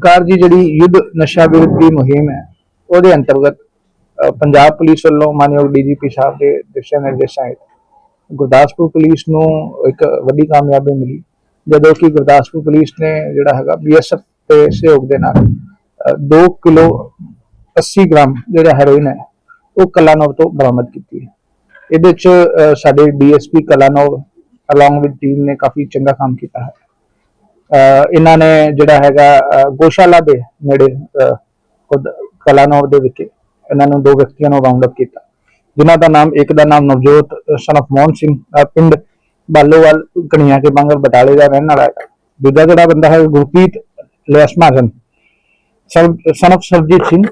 ਸਰਕਾਰ ਦੀ ਜਿਹੜੀ ਯੁੱਧ ਨਸ਼ਾ ਵਿਰੁੱਧ ਦੀ ਮੁਹਿੰਮ ਹੈ ਉਹਦੇ ਅੰਤਰਗਤ ਪੰਜਾਬ ਪੁਲਿਸ ਵੱਲੋਂ ਮਾਨਯੋਗ ਡੀਜੀਪੀ ਸਾਹਿਬ ਦੇ ਦਿਸ਼ਾ ਨਿਰਦੇਸ਼ਾਂ ਹੇਠ ਗੁਰਦਾਸਪੁਰ ਪੁਲਿਸ ਨੂੰ ਇੱਕ ਵੱਡੀ ਕਾਮਯਾਬੀ ਮਿਲੀ ਜਦੋਂ ਕਿ ਗੁਰਦਾਸਪੁਰ ਪੁਲਿਸ ਨੇ ਜਿਹੜਾ ਹੈਗਾ ਬੀਐਸਐਫ ਦੇ ਸਹਿਯੋਗ ਦੇ ਨਾਲ 2 ਕਿਲੋ 80 ਗ੍ਰਾਮ ਜਿਹੜਾ ਹੈਰੋਇਨ ਹੈ ਉਹ ਕਲਾਨੌਰ ਤੋਂ ਬਰਾਮਦ ਕੀਤੀ ਹੈ। ਇਹਦੇ ਚ ਅ, ਸਾਡੇ DSP Kalanaur along with team ਨੇ ਕਾਫੀ ਚੰਗਾ ਕੰਮ ਕੀਤਾ ਹੈ। ਇਹਨਾਂ ਨੇ ਜਿਹੜਾ ਹੈਗਾ ਗੋਸ਼ਾਲਾ ਦੇ ਨੇੜੇ ਖੁਦ ਕਲਾਨੌਰ ਦੇ ਵਿਖੇ ਇਹਨਾਂ ਨੂੰ ਦੋ ਵਿਅਕਤੀਆਂ ਨੂੰ ਰਾਉਂਡ ਅਪ ਕੀਤਾ। ਜਿਨ੍ਹਾਂ ਦਾ ਨਾਮ, ਇੱਕ ਦਾ ਨਾਮ ਨਵਜੋਤ ਸਨ ਮੋਹਨ ਸਿੰਘ ਪਿੰਡ ਬਾਲੋਵਾਲ, ਕਣੀਆਂ ਕੇ ਬੰਗਲ ਬਟਾਲੇ ਦਾ ਰਹਿਣ ਵਾਲਾ ਹੈ ਦੂਜਾ ਜਿਹੜਾ ਬੰਦਾ ਹੈ, ਗੁਰਪ੍ਰੀਤ ਲੈਸਮਾਜਨ ਸਨ of ਸਰਜੀਤ ਸਿੰਘ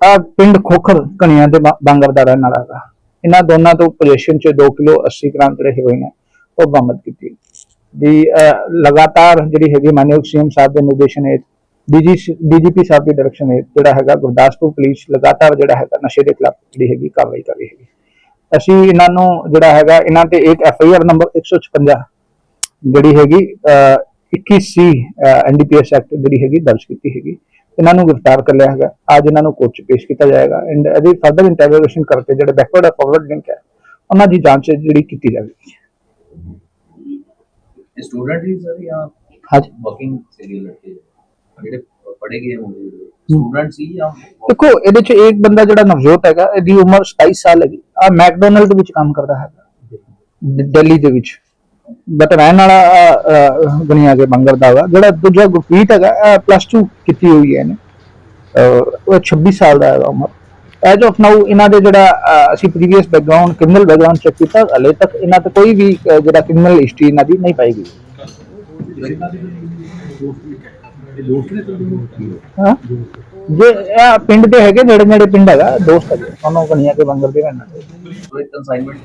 ਆ ਪਿੰਡ ਖੋਖਰ, ਕਣੀਆਂ ਦੇ ਬੰਗਰ ਦਾ ਰਹਿਣ ਵਾਲਾ ਹੈਗਾ। ਇਹਨਾਂ ਦੋਨਾਂ ਤੋਂ ਪੋਜੀਸ਼ਨ ਚ 2 ਕਿਲੋ 80 ਗ੍ਰਾਮ ਜਿਹੜੇ ਹੈਰੋਇਨ ਹੈ ਉਹ ਬਰਾਮਦ ਕੀਤੀ। ਦੀ ਲਗਾਤਾਰ ਜਿਹੜੀ ਹੈਗੀ ਮਾਨਯੋਗ ਸੀਐਮ ਸਾਹਿਬ ਦੇ ਨਿਰਦੇਸ਼ਨ ਹੇਠ ਡੀਜੀਪੀ ਸਾਹਿਬ ਦੀ ਡਾਇਰੈਕਸ਼ਨ ਹੇਠ ਜਿਹੜਾ ਹੈਗਾ ਗੁਰਦਾਸਪੁਰ ਪੁਲਿਸ ਲਗਾਤਾਰ ਜਿਹੜਾ ਹੈਗਾ ਨਸ਼ੇ ਦੇ ਖਿਲਾਫ ਜਿਹੜੀ ਹੈਗੀ ਕਾਰਵਾਈ ਕਰ ਰਹੀ ਹੈਗੀ। ਅਸੀਂ ਇਹਨਾਂ ਨੂੰ ਜਿਹੜਾ ਹੈਗਾ, ਇਹਨਾਂ ਤੇ ਇੱਕ ਐਫ ਆਈ ਆਰ ਨੰਬਰ 156 ਜਿਹੜੀ ਹੈਗੀ 21 ਸੀ ਐਨਡੀਪੀਐਸ ਐਕਟ ਜਿਹੜੀ ਹੈਗੀ ਦਰਜ ਕੀਤੀ ਹੈਗੀ। ਇਹਨਾਂ ਨੂੰ ਗ੍ਰਿਫਤਾਰ ਕਰ ਲਿਆ ਹੈਗਾ। ਅੱਜ ਇਹਨਾਂ ਨੂੰ ਕੋਰਟ 'ਚ ਪੇਸ਼ ਕੀਤਾ ਜਾਏਗਾ। ਐਂਡ ਇਹਦੀ ਫਰਦਰ ਇੰਟਰੋਗੇਸ਼ਨ ਕਰਕੇ ਜਿਹੜੇ ਬੈਕਵਰਡ ਫਾਰਵਰਡ ਲਿੰਕ ਹੈ, ਉਹਨਾਂ ਦੀ ਜਾਂਚ ਜਿਹੜੀ ਕੀਤੀ ਜਾਵੇਗੀ। ਸਟੂਡੈਂਟ ਹੀ ਸਰ ਜਾਂ ਹਾਂਜੀ। ਵਰਕਿੰਗ ਸੀਰੀਅਲ ਲੜਕੇ ਜਿਹੜੇ? ਪੜੇ ਗਏ ਹੋਣਗੇ ਸਟੂਡੈਂਟ ਸੀ ਜਾਂ ਦੇਖੋ ਇਹਦੇ ਚ ਇੱਕ ਬੰਦਾ ਜਿਹੜਾ ਨਵਜੋਤ ਹੈਗਾ ਇਹਦੀ ਉਮਰ 27 ਸਾਲ ਹੈਗੀ। ਆ ਮੈਕਡੋਨਲਡ ਵਿੱਚ ਕੰਮ ਕਰਦਾ ਹੈ ਦਿੱਲੀ ਦੇ ਵਿੱਚ। ਬਟ ਰਹਿਣ ਵਾਲਾ ਗਣਿਆ ਕੇ ਬੰਗਰ ਦਾ ਹੈਗਾ ਜਿਹੜਾ ਦੂਜਾ ਗੁਰਪ੍ਰੀਤ ਹੈਗਾ ਪਲੱਸ 2 ਕੀਤੀ ਹੋਈ ਹੈ ਇਹਨੇ। ਉਹ 26 ਸਾਲ ਦਾ ਹੈਗਾ ਉਮਰ। ਐਜ ਆਫ ਨਾਊ ਇਹਨਾਂ ਦੇ ਜਿਹੜਾ ਅਸੀਂ previous background criminal background check ਕੀਤਾ ਹਲੇ ਤੱਕ ਇਹਨਾਂ ਤੇ ਕੋਈ ਵੀ ਜਿਹੜਾ ਕ੍ਰਿਮੀਨਲ ਹਿਸਟਰੀ ਇਹਨਾਂ ਦੀ ਨਹੀਂ ਪਾਈ ਗਈ। ਹਾਂ? ਜੇ ਇਹ ਪਿੰਡ ਦੇ ਹੈਗੇ ਜਿਹੜੇ ਜਿਹੜੇ ਪਿੰਡ ਹੈਗਾ ਦੋਸਤ ਹੈਗੇ ਉਹਨਾਂ ਕੋਲ ਨਹੀਂ ਆ ਕੇ ਬੰਗਲ ਦੇ ਰਹਿਣਾ ਕੋਈ ਕਨਸਾਈਨਮੈਂਟ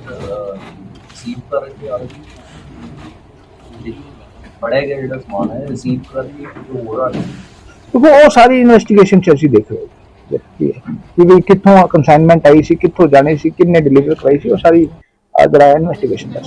ਸੀਵ ਕਰ ਰਹੇ ਆ ਜੀ ਬੜੇ ਜਿਹੜਾ ਸਮਾਨ ਹੈ ਰਿਸੀਵ ਕਰਕੇ ਜੋ ਹੋ ਰਿਹਾ ਹੈ ਉਹ ਸਾਰੀ ਇਨਵੈਸਟੀਗੇਸ਼ਨ ਚ ਅਸੀਂ ਦੇਖ ਰਹੇ ਹਾਂ ਕਿ ਕਿ ਵੀ ਕਿੱਥੋਂ ਕੰਸਾਈਨਮੈਂਟ ਆਈ ਸੀ, ਕਿੱਥੋਂ ਜਾਣੀ ਸੀ, ਕਿੰਨੇ ਡਿਲੀਵਰ ਕਰਾਈ ਸੀ, ਉਹ ਸਾਰੀ ਜਿਹੜਾ ਇਨਵੈਸਟੀਗੇਸ਼ਨ ਦਾ